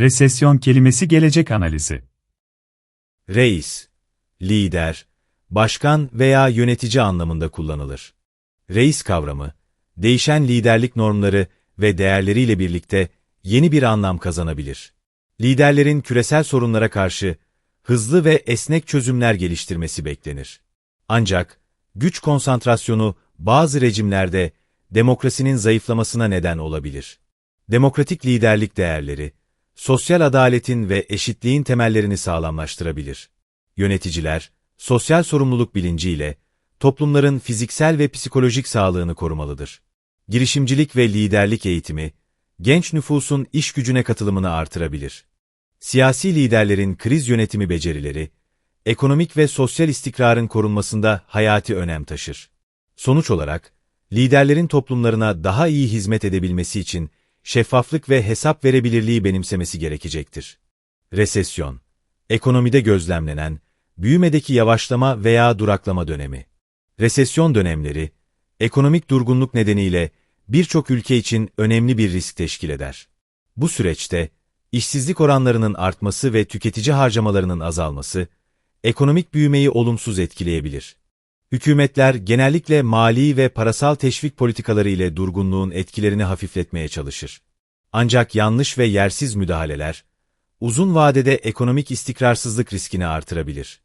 Resesyon kelimesi gelecek analizi. Reis, lider, başkan veya yönetici anlamında kullanılır. Reis kavramı, değişen liderlik normları ve değerleriyle birlikte yeni bir anlam kazanabilir. Liderlerin küresel sorunlara karşı hızlı ve esnek çözümler geliştirmesi beklenir. Ancak güç konsantrasyonu bazı rejimlerde demokrasinin zayıflamasına neden olabilir. Demokratik liderlik değerleri, sosyal adaletin ve eşitliğin temellerini sağlamlaştırabilir. Yöneticiler, sosyal sorumluluk bilinciyle toplumların fiziksel ve psikolojik sağlığını korumalıdır. Girişimcilik ve liderlik eğitimi, genç nüfusun iş gücüne katılımını artırabilir. Siyasi liderlerin kriz yönetimi becerileri, ekonomik ve sosyal istikrarın korunmasında hayati önem taşır. Sonuç olarak, liderlerin toplumlarına daha iyi hizmet edebilmesi için şeffaflık ve hesap verebilirliği benimsemesi gerekecektir. Resesyon, ekonomide gözlemlenen, büyümedeki yavaşlama veya duraklama dönemi. Resesyon dönemleri, ekonomik durgunluk nedeniyle birçok ülke için önemli bir risk teşkil eder. Bu süreçte, işsizlik oranlarının artması ve tüketici harcamalarının azalması, ekonomik büyümeyi olumsuz etkileyebilir. Hükümetler genellikle mali ve parasal teşvik politikaları ile durgunluğun etkilerini hafifletmeye çalışır. Ancak yanlış ve yersiz müdahaleler, uzun vadede ekonomik istikrarsızlık riskini artırabilir.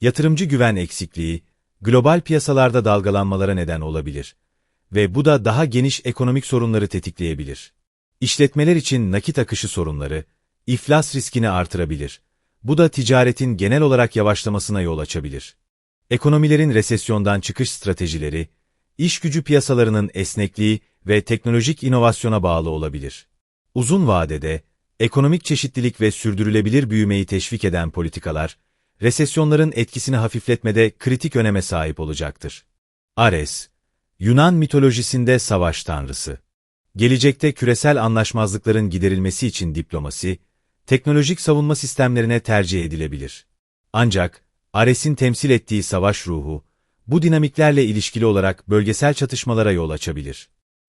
Yatırımcı güven eksikliği, global piyasalarda dalgalanmalara neden olabilir ve bu da daha geniş ekonomik sorunları tetikleyebilir. İşletmeler için nakit akışı sorunları, iflas riskini artırabilir. Bu da ticaretin genel olarak yavaşlamasına yol açabilir. Ekonomilerin resesyondan çıkış stratejileri, iş gücü piyasalarının esnekliği ve teknolojik inovasyona bağlı olabilir. Uzun vadede, ekonomik çeşitlilik ve sürdürülebilir büyümeyi teşvik eden politikalar, resesyonların etkisini hafifletmede kritik öneme sahip olacaktır. Ares, Yunan mitolojisinde savaş tanrısı. Gelecekte küresel anlaşmazlıkların giderilmesi için diplomasi, teknolojik savunma sistemlerine tercih edilebilir. Ancak, Ares'in temsil ettiği savaş ruhu, bu dinamiklerle ilişkili olarak bölgesel çatışmalara yol açabilir.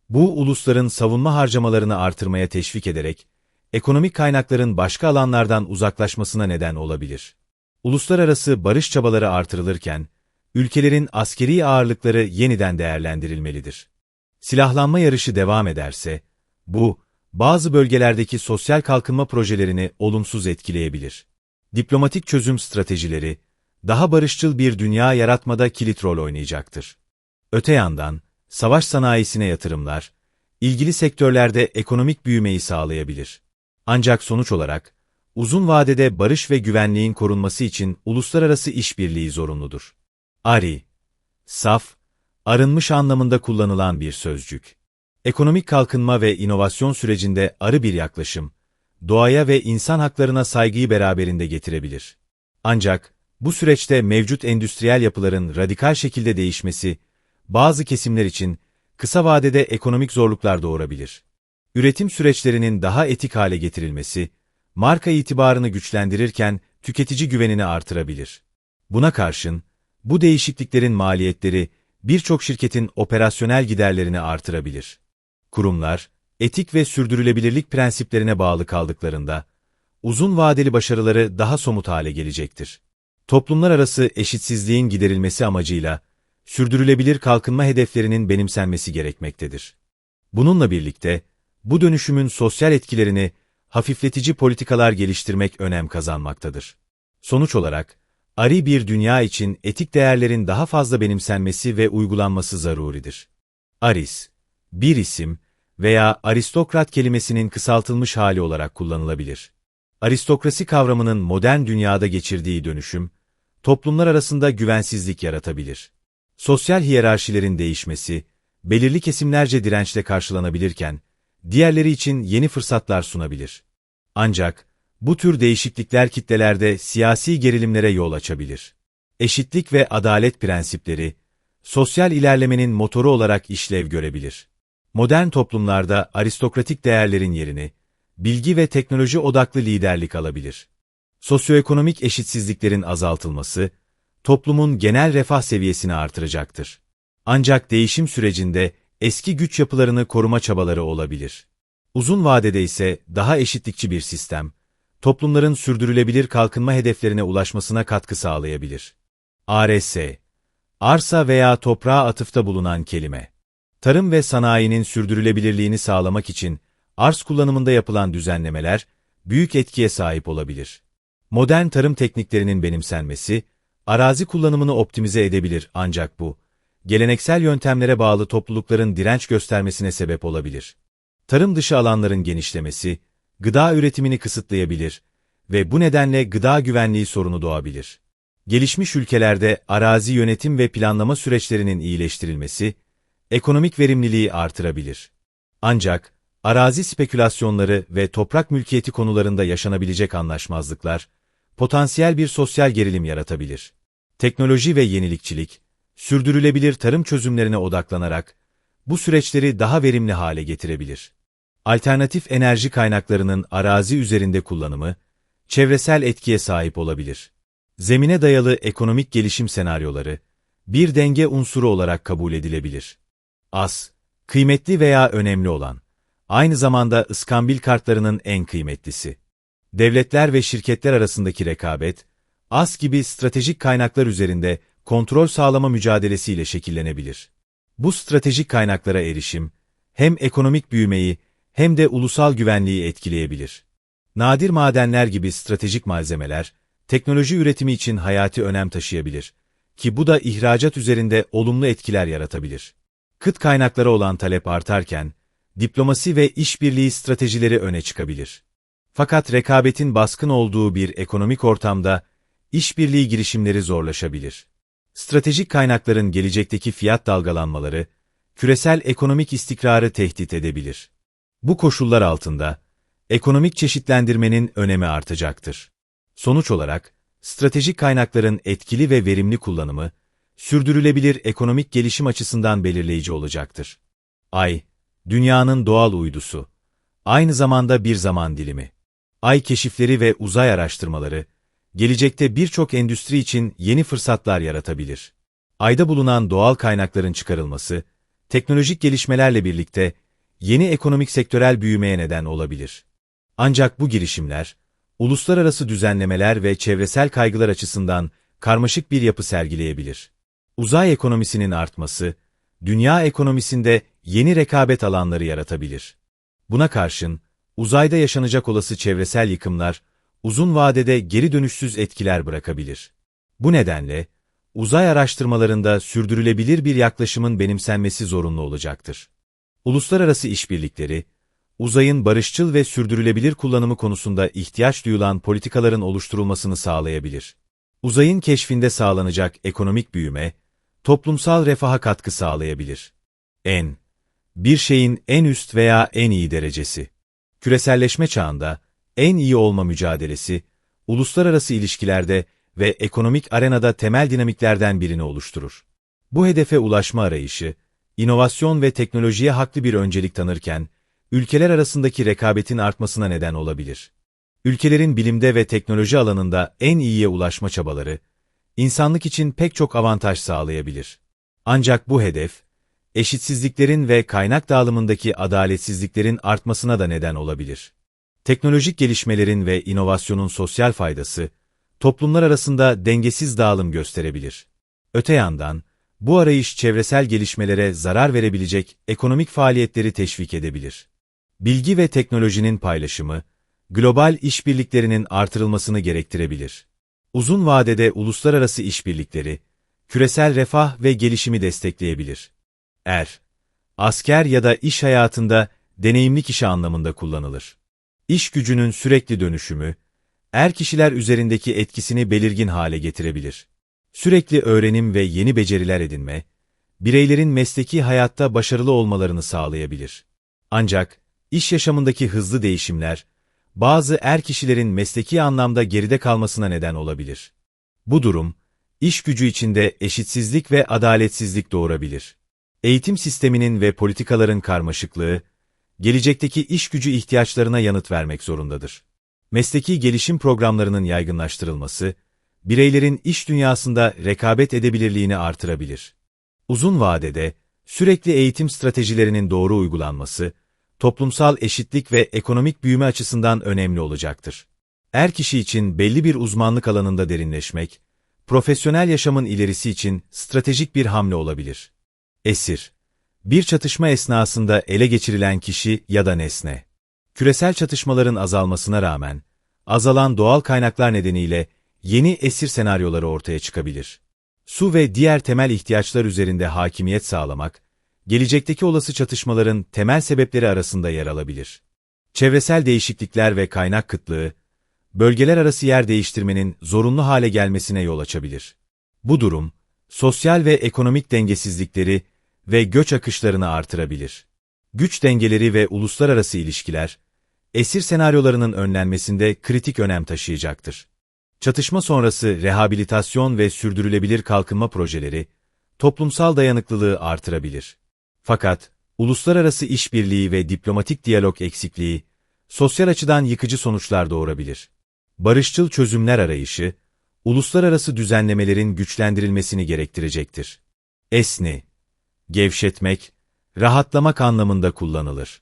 Bu, ulusların savunma harcamalarını artırmaya teşvik ederek, ekonomik kaynakların başka alanlardan uzaklaşmasına neden olabilir. Uluslararası barış çabaları artırılırken, ülkelerin askeri ağırlıkları yeniden değerlendirilmelidir. Silahlanma yarışı devam ederse, bu, bazı bölgelerdeki sosyal kalkınma projelerini olumsuz etkileyebilir. Diplomatik çözüm stratejileri, daha barışçıl bir dünya yaratmada kilit rol oynayacaktır. Öte yandan, savaş sanayisine yatırımlar, ilgili sektörlerde ekonomik büyümeyi sağlayabilir. Ancak sonuç olarak, uzun vadede barış ve güvenliğin korunması için uluslararası işbirliği zorunludur. Ari, saf, arınmış anlamında kullanılan bir sözcük. Ekonomik kalkınma ve inovasyon sürecinde arı bir yaklaşım, doğaya ve insan haklarına saygıyı beraberinde getirebilir. Ancak, bu süreçte mevcut endüstriyel yapıların radikal şekilde değişmesi, bazı kesimler için kısa vadede ekonomik zorluklar doğurabilir. Üretim süreçlerinin daha etik hale getirilmesi, marka itibarını güçlendirirken tüketici güvenini artırabilir. Buna karşın, bu değişikliklerin maliyetleri birçok şirketin operasyonel giderlerini artırabilir. Kurumlar, etik ve sürdürülebilirlik prensiplerine bağlı kaldıklarında, uzun vadeli başarıları daha somut hale gelecektir. Toplumlar arası eşitsizliğin giderilmesi amacıyla, sürdürülebilir kalkınma hedeflerinin benimsenmesi gerekmektedir. Bununla birlikte, bu dönüşümün sosyal etkilerini hafifletici politikalar geliştirmek önem kazanmaktadır. Sonuç olarak, ari bir dünya için etik değerlerin daha fazla benimsenmesi ve uygulanması zaruridir. Aris, bir isim veya aristokrat kelimesinin kısaltılmış hali olarak kullanılabilir. Aristokrasi kavramının modern dünyada geçirdiği dönüşüm, toplumlar arasında güvensizlik yaratabilir. Sosyal hiyerarşilerin değişmesi, belirli kesimlerce dirençle karşılanabilirken, diğerleri için yeni fırsatlar sunabilir. Ancak, bu tür değişiklikler kitlelerde siyasi gerilimlere yol açabilir. Eşitlik ve adalet prensipleri, sosyal ilerlemenin motoru olarak işlev görebilir. Modern toplumlarda aristokratik değerlerin yerini, bilgi ve teknoloji odaklı liderlik alabilir. Sosyoekonomik eşitsizliklerin azaltılması, toplumun genel refah seviyesini artıracaktır. Ancak değişim sürecinde eski güç yapılarını koruma çabaları olabilir. Uzun vadede ise daha eşitlikçi bir sistem, toplumların sürdürülebilir kalkınma hedeflerine ulaşmasına katkı sağlayabilir. ARS Arsa veya toprağa atıfta bulunan kelime. Tarım ve sanayinin sürdürülebilirliğini sağlamak için arz kullanımında yapılan düzenlemeler büyük etkiye sahip olabilir. Modern tarım tekniklerinin benimsenmesi, arazi kullanımını optimize edebilir ancak bu, geleneksel yöntemlere bağlı toplulukların direnç göstermesine sebep olabilir. Tarım dışı alanların genişlemesi, gıda üretimini kısıtlayabilir ve bu nedenle gıda güvenliği sorunu doğabilir. Gelişmiş ülkelerde arazi yönetim ve planlama süreçlerinin iyileştirilmesi, ekonomik verimliliği artırabilir. Ancak, arazi spekülasyonları ve toprak mülkiyeti konularında yaşanabilecek anlaşmazlıklar, potansiyel bir sosyal gerilim yaratabilir. Teknoloji ve yenilikçilik, sürdürülebilir tarım çözümlerine odaklanarak, bu süreçleri daha verimli hale getirebilir. Alternatif enerji kaynaklarının arazi üzerinde kullanımı, çevresel etkiye sahip olabilir. Zemine dayalı ekonomik gelişim senaryoları, bir denge unsuru olarak kabul edilebilir. Az, kıymetli veya önemli olan, aynı zamanda ıskambil kartlarının en kıymetlisi. Devletler ve şirketler arasındaki rekabet, az gibi stratejik kaynaklar üzerinde kontrol sağlama mücadelesiyle şekillenebilir. Bu stratejik kaynaklara erişim, hem ekonomik büyümeyi hem de ulusal güvenliği etkileyebilir. Nadir madenler gibi stratejik malzemeler, teknoloji üretimi için hayati önem taşıyabilir ki bu da ihracat üzerinde olumlu etkiler yaratabilir. Kıt kaynaklara olan talep artarken, diplomasi ve işbirliği stratejileri öne çıkabilir. Fakat rekabetin baskın olduğu bir ekonomik ortamda, işbirliği girişimleri zorlaşabilir. Stratejik kaynakların gelecekteki fiyat dalgalanmaları, küresel ekonomik istikrarı tehdit edebilir. Bu koşullar altında, ekonomik çeşitlendirmenin önemi artacaktır. Sonuç olarak, stratejik kaynakların etkili ve verimli kullanımı, sürdürülebilir ekonomik gelişim açısından belirleyici olacaktır. Ay, dünyanın doğal uydusu, aynı zamanda bir zaman dilimi. Ay keşifleri ve uzay araştırmaları, gelecekte birçok endüstri için yeni fırsatlar yaratabilir. Ayda bulunan doğal kaynakların çıkarılması, teknolojik gelişmelerle birlikte yeni ekonomik sektörel büyümeye neden olabilir. Ancak bu girişimler, uluslararası düzenlemeler ve çevresel kaygılar açısından karmaşık bir yapı sergileyebilir. Uzay ekonomisinin artması, dünya ekonomisinde yeni rekabet alanları yaratabilir. Buna karşın, uzayda yaşanacak olası çevresel yıkımlar, uzun vadede geri dönüşsüz etkiler bırakabilir. Bu nedenle, uzay araştırmalarında sürdürülebilir bir yaklaşımın benimsenmesi zorunlu olacaktır. Uluslararası işbirlikleri, uzayın barışçıl ve sürdürülebilir kullanımı konusunda ihtiyaç duyulan politikaların oluşturulmasını sağlayabilir. Uzayın keşfinde sağlanacak ekonomik büyüme, toplumsal refaha katkı sağlayabilir. En, bir şeyin en üst veya en iyi derecesi. Küreselleşme çağında, en iyi olma mücadelesi, uluslararası ilişkilerde ve ekonomik arenada temel dinamiklerden birini oluşturur. Bu hedefe ulaşma arayışı, inovasyon ve teknolojiye haklı bir öncelik tanırken, ülkeler arasındaki rekabetin artmasına neden olabilir. Ülkelerin bilimde ve teknoloji alanında en iyiye ulaşma çabaları, insanlık için pek çok avantaj sağlayabilir. Ancak bu hedef, eşitsizliklerin ve kaynak dağılımındaki adaletsizliklerin artmasına da neden olabilir. Teknolojik gelişmelerin ve inovasyonun sosyal faydası, toplumlar arasında dengesiz dağılım gösterebilir. Öte yandan, bu arayış çevresel gelişmelere zarar verebilecek ekonomik faaliyetleri teşvik edebilir. Bilgi ve teknolojinin paylaşımı, global işbirliklerinin artırılmasını gerektirebilir. Uzun vadede uluslararası işbirlikleri, küresel refah ve gelişimi destekleyebilir. Er, asker ya da iş hayatında deneyimli kişi anlamında kullanılır. İş gücünün sürekli dönüşümü, er kişiler üzerindeki etkisini belirgin hale getirebilir. Sürekli öğrenim ve yeni beceriler edinme, bireylerin mesleki hayatta başarılı olmalarını sağlayabilir. Ancak, iş yaşamındaki hızlı değişimler, bazı er kişilerin mesleki anlamda geride kalmasına neden olabilir. Bu durum, iş gücü içinde eşitsizlik ve adaletsizlik doğurabilir. Eğitim sisteminin ve politikaların karmaşıklığı, gelecekteki iş gücü ihtiyaçlarına yanıt vermek zorundadır. Mesleki gelişim programlarının yaygınlaştırılması, bireylerin iş dünyasında rekabet edebilirliğini artırabilir. Uzun vadede, sürekli eğitim stratejilerinin doğru uygulanması, toplumsal eşitlik ve ekonomik büyüme açısından önemli olacaktır. Er kişi için belli bir uzmanlık alanında derinleşmek, profesyonel yaşamın ilerisi için stratejik bir hamle olabilir. Esir Bir çatışma esnasında ele geçirilen kişi ya da nesne. Küresel çatışmaların azalmasına rağmen, azalan doğal kaynaklar nedeniyle yeni esir senaryoları ortaya çıkabilir. Su ve diğer temel ihtiyaçlar üzerinde hakimiyet sağlamak, gelecekteki olası çatışmaların temel sebepleri arasında yer alabilir. Çevresel değişiklikler ve kaynak kıtlığı, bölgeler arası yer değiştirmenin zorunlu hale gelmesine yol açabilir. Bu durum, sosyal ve ekonomik dengesizlikleri ve göç akışlarını artırabilir. Güç dengeleri ve uluslararası ilişkiler, esir senaryolarının önlenmesinde kritik önem taşıyacaktır. Çatışma sonrası rehabilitasyon ve sürdürülebilir kalkınma projeleri, toplumsal dayanıklılığı artırabilir. Fakat, uluslararası işbirliği ve diplomatik diyalog eksikliği, sosyal açıdan yıkıcı sonuçlar doğurabilir. Barışçıl çözümler arayışı, uluslararası düzenlemelerin güçlendirilmesini gerektirecektir. Esni, gevşetmek, rahatlamak anlamında kullanılır.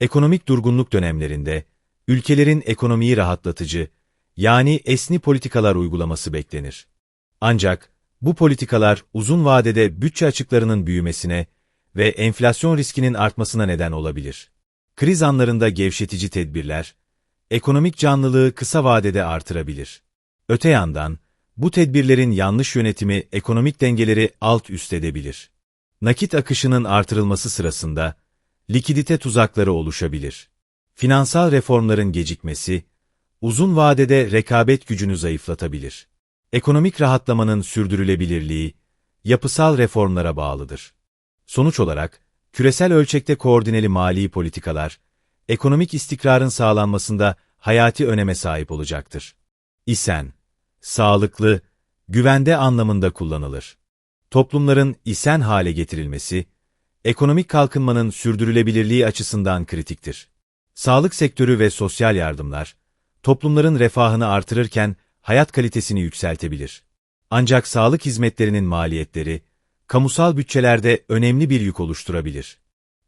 Ekonomik durgunluk dönemlerinde, ülkelerin ekonomiyi rahatlatıcı, yani esni politikalar uygulaması beklenir. Ancak, bu politikalar uzun vadede bütçe açıklarının büyümesine ve enflasyon riskinin artmasına neden olabilir. Kriz anlarında gevşetici tedbirler, ekonomik canlılığı kısa vadede artırabilir. Öte yandan, bu tedbirlerin yanlış yönetimi ekonomik dengeleri alt üst edebilir. Nakit akışının artırılması sırasında, likidite tuzakları oluşabilir. Finansal reformların gecikmesi, uzun vadede rekabet gücünü zayıflatabilir. Ekonomik rahatlamanın sürdürülebilirliği, yapısal reformlara bağlıdır. Sonuç olarak, küresel ölçekte koordineli mali politikalar, ekonomik istikrarın sağlanmasında hayati öneme sahip olacaktır. İsen, sağlıklı, güvende anlamında kullanılır. Toplumların isen hale getirilmesi, ekonomik kalkınmanın sürdürülebilirliği açısından kritiktir. Sağlık sektörü ve sosyal yardımlar, toplumların refahını artırırken hayat kalitesini yükseltebilir. Ancak sağlık hizmetlerinin maliyetleri, kamusal bütçelerde önemli bir yük oluşturabilir.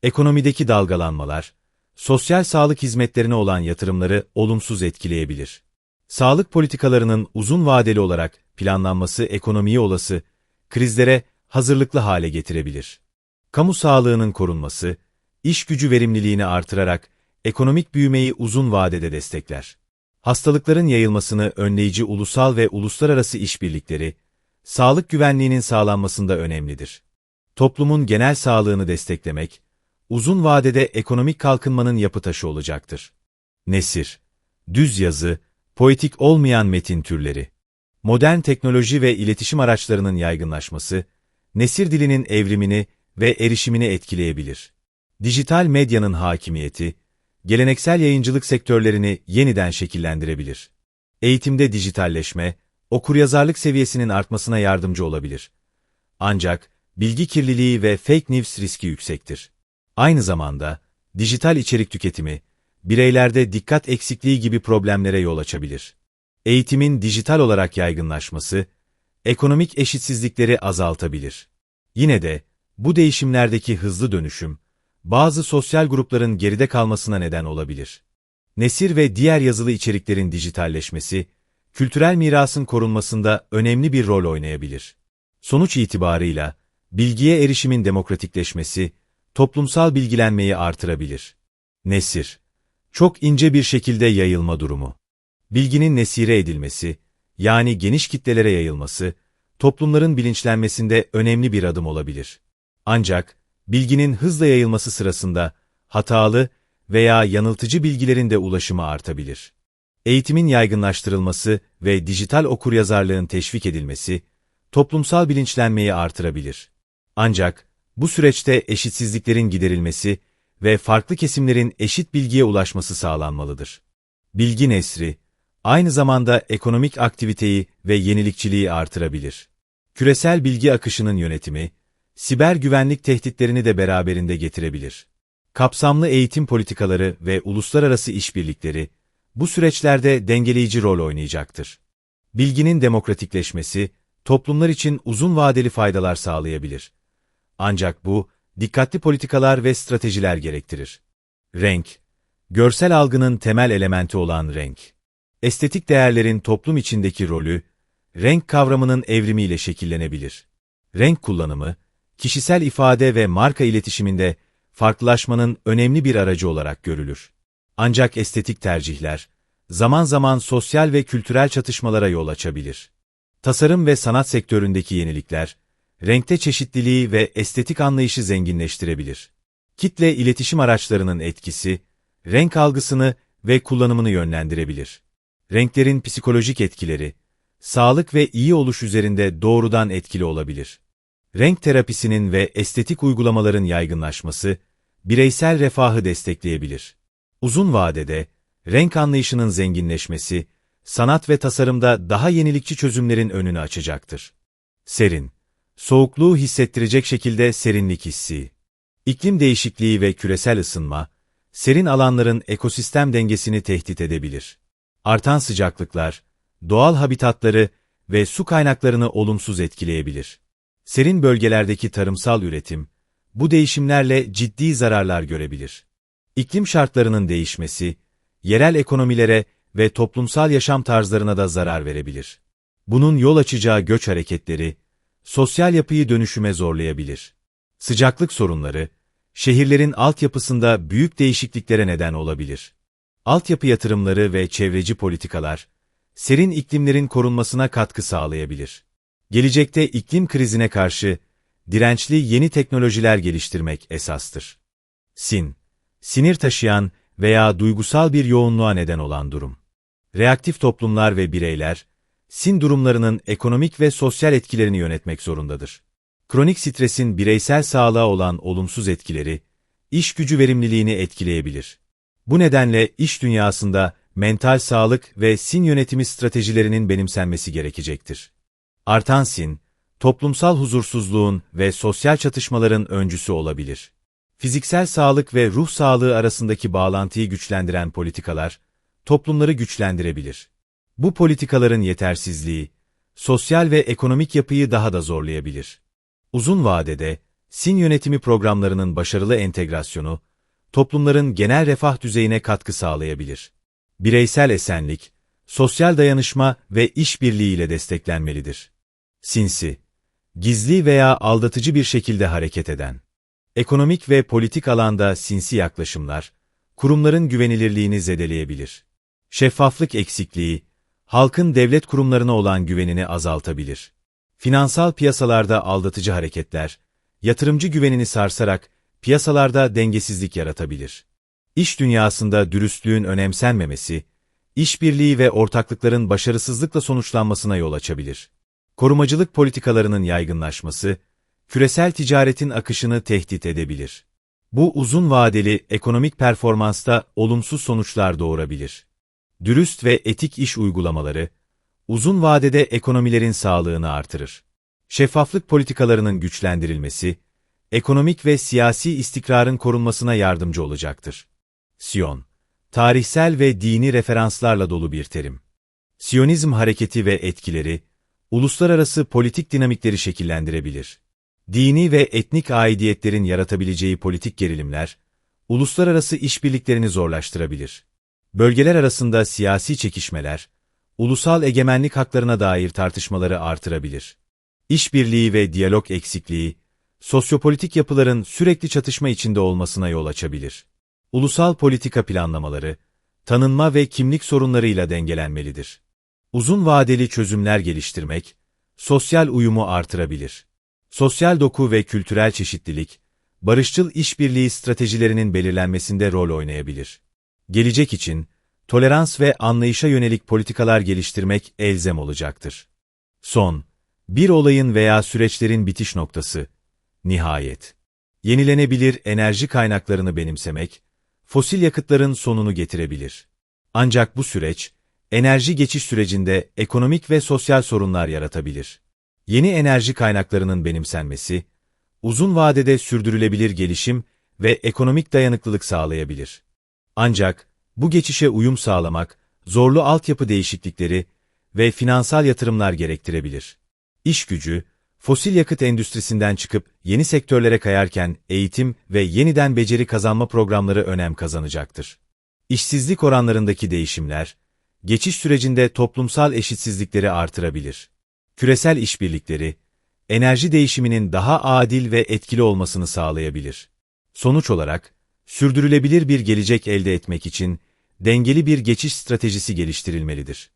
Ekonomideki dalgalanmalar, sosyal sağlık hizmetlerine olan yatırımları olumsuz etkileyebilir. Sağlık politikalarının uzun vadeli olarak planlanması ekonomiyi olası, krizlere hazırlıklı hale getirebilir. Kamu sağlığının korunması, iş gücü verimliliğini artırarak ekonomik büyümeyi uzun vadede destekler. Hastalıkların yayılmasını önleyici ulusal ve uluslararası işbirlikleri, sağlık güvenliğinin sağlanmasında önemlidir. Toplumun genel sağlığını desteklemek, uzun vadede ekonomik kalkınmanın yapı taşı olacaktır. Nesir, düz yazı, poetik olmayan metin türleri. Modern teknoloji ve iletişim araçlarının yaygınlaşması, nesir dilinin evrimini ve erişimini etkileyebilir. Dijital medyanın hakimiyeti, geleneksel yayıncılık sektörlerini yeniden şekillendirebilir. Eğitimde dijitalleşme, okuryazarlık seviyesinin artmasına yardımcı olabilir. Ancak, bilgi kirliliği ve fake news riski yüksektir. Aynı zamanda, dijital içerik tüketimi, bireylerde dikkat eksikliği gibi problemlere yol açabilir. Eğitimin dijital olarak yaygınlaşması, ekonomik eşitsizlikleri azaltabilir. Yine de, bu değişimlerdeki hızlı dönüşüm, bazı sosyal grupların geride kalmasına neden olabilir. Nesir ve diğer yazılı içeriklerin dijitalleşmesi, kültürel mirasın korunmasında önemli bir rol oynayabilir. Sonuç itibarıyla, bilgiye erişimin demokratikleşmesi, toplumsal bilgilenmeyi artırabilir. Nesir, çok ince bir şekilde yayılma durumu. Bilginin nesire edilmesi, yani geniş kitlelere yayılması, toplumların bilinçlenmesinde önemli bir adım olabilir. Ancak, bilginin hızla yayılması sırasında, hatalı veya yanıltıcı bilgilerin de ulaşımı artabilir. Eğitimin yaygınlaştırılması ve dijital okuryazarlığın teşvik edilmesi, toplumsal bilinçlenmeyi artırabilir. Ancak, bu süreçte eşitsizliklerin giderilmesi ve farklı kesimlerin eşit bilgiye ulaşması sağlanmalıdır. Bilgi nesri, aynı zamanda ekonomik aktiviteyi ve yenilikçiliği artırabilir. Küresel bilgi akışının yönetimi, siber güvenlik tehditlerini de beraberinde getirebilir. Kapsamlı eğitim politikaları ve uluslararası işbirlikleri, bu süreçlerde dengeleyici rol oynayacaktır. Bilginin demokratikleşmesi, toplumlar için uzun vadeli faydalar sağlayabilir. Ancak bu, dikkatli politikalar ve stratejiler gerektirir. Renk, görsel algının temel elementi olan renk. Estetik değerlerin toplum içindeki rolü, renk kavramının evrimiyle şekillenebilir. Renk kullanımı, kişisel ifade ve marka iletişiminde farklılaşmanın önemli bir aracı olarak görülür. Ancak estetik tercihler, zaman zaman sosyal ve kültürel çatışmalara yol açabilir. Tasarım ve sanat sektöründeki yenilikler, renkte çeşitliliği ve estetik anlayışı zenginleştirebilir. Kitle iletişim araçlarının etkisi, renk algısını ve kullanımını yönlendirebilir. Renklerin psikolojik etkileri, sağlık ve iyi oluş üzerinde doğrudan etkili olabilir. Renk terapisinin ve estetik uygulamaların yaygınlaşması, bireysel refahı destekleyebilir. Uzun vadede, renk anlayışının zenginleşmesi, sanat ve tasarımda daha yenilikçi çözümlerin önünü açacaktır. Serin, soğukluğu hissettirecek şekilde serinlik hissi. İklim değişikliği ve küresel ısınma, serin alanların ekosistem dengesini tehdit edebilir. Artan sıcaklıklar, doğal habitatları ve su kaynaklarını olumsuz etkileyebilir. Serin bölgelerdeki tarımsal üretim, bu değişimlerle ciddi zararlar görebilir. İklim şartlarının değişmesi, yerel ekonomilere ve toplumsal yaşam tarzlarına da zarar verebilir. Bunun yol açacağı göç hareketleri, sosyal yapıyı dönüşüme zorlayabilir. Sıcaklık sorunları, şehirlerin altyapısında büyük değişikliklere neden olabilir. Altyapı yatırımları ve çevreci politikalar, serin iklimlerin korunmasına katkı sağlayabilir. Gelecekte iklim krizine karşı dirençli yeni teknolojiler geliştirmek esastır. Sin, sinir taşıyan veya duygusal bir yoğunluğa neden olan durum. Reaktif toplumlar ve bireyler, sin durumlarının ekonomik ve sosyal etkilerini yönetmek zorundadır. Kronik stresin bireysel sağlığa olan olumsuz etkileri, iş gücü verimliliğini etkileyebilir. Bu nedenle iş dünyasında mental sağlık ve sin yönetimi stratejilerinin benimsenmesi gerekecektir. Artan sin, toplumsal huzursuzluğun ve sosyal çatışmaların öncüsü olabilir. Fiziksel sağlık ve ruh sağlığı arasındaki bağlantıyı güçlendiren politikalar, toplumları güçlendirebilir. Bu politikaların yetersizliği, sosyal ve ekonomik yapıyı daha da zorlayabilir. Uzun vadede, sin yönetimi programlarının başarılı entegrasyonu, toplumların genel refah düzeyine katkı sağlayabilir. Bireysel esenlik, sosyal dayanışma ve işbirliği ile desteklenmelidir. Sinsi, gizli veya aldatıcı bir şekilde hareket eden. Ekonomik ve politik alanda sinsi yaklaşımlar, kurumların güvenilirliğini zedeleyebilir. Şeffaflık eksikliği, halkın devlet kurumlarına olan güvenini azaltabilir. Finansal piyasalarda aldatıcı hareketler, yatırımcı güvenini sarsarak piyasalarda dengesizlik yaratabilir. İş dünyasında dürüstlüğün önemsenmemesi, işbirliği ve ortaklıkların başarısızlıkla sonuçlanmasına yol açabilir. Korumacılık politikalarının yaygınlaşması, küresel ticaretin akışını tehdit edebilir. Bu uzun vadeli ekonomik performansta olumsuz sonuçlar doğurabilir. Dürüst ve etik iş uygulamaları, uzun vadede ekonomilerin sağlığını artırır. Şeffaflık politikalarının güçlendirilmesi, ekonomik ve siyasi istikrarın korunmasına yardımcı olacaktır. Siyon, tarihsel ve dini referanslarla dolu bir terim. Siyonizm hareketi ve etkileri, uluslararası politik dinamikleri şekillendirebilir. Dini ve etnik aidiyetlerin yaratabileceği politik gerilimler, uluslararası işbirliklerini zorlaştırabilir. Bölgeler arasında siyasi çekişmeler, ulusal egemenlik haklarına dair tartışmaları artırabilir. İşbirliği ve diyalog eksikliği, sosyopolitik yapıların sürekli çatışma içinde olmasına yol açabilir. Ulusal politika planlamaları, tanınma ve kimlik sorunlarıyla dengelenmelidir. Uzun vadeli çözümler geliştirmek, sosyal uyumu artırabilir. Sosyal doku ve kültürel çeşitlilik, barışçıl işbirliği stratejilerinin belirlenmesinde rol oynayabilir. Gelecek için, tolerans ve anlayışa yönelik politikalar geliştirmek elzem olacaktır. Son, bir olayın veya süreçlerin bitiş noktası, nihayet. Yenilenebilir enerji kaynaklarını benimsemek, fosil yakıtların sonunu getirebilir. Ancak bu süreç, enerji geçiş sürecinde ekonomik ve sosyal sorunlar yaratabilir. Yeni enerji kaynaklarının benimsenmesi, uzun vadede sürdürülebilir gelişim ve ekonomik dayanıklılık sağlayabilir. Ancak, bu geçişe uyum sağlamak, zorlu altyapı değişiklikleri ve finansal yatırımlar gerektirebilir. İş gücü, fosil yakıt endüstrisinden çıkıp yeni sektörlere kayarken eğitim ve yeniden beceri kazanma programları önem kazanacaktır. İşsizlik oranlarındaki değişimler, geçiş sürecinde toplumsal eşitsizlikleri artırabilir. Küresel işbirlikleri, enerji değişiminin daha adil ve etkili olmasını sağlayabilir. Sonuç olarak, sürdürülebilir bir gelecek elde etmek için dengeli bir geçiş stratejisi geliştirilmelidir.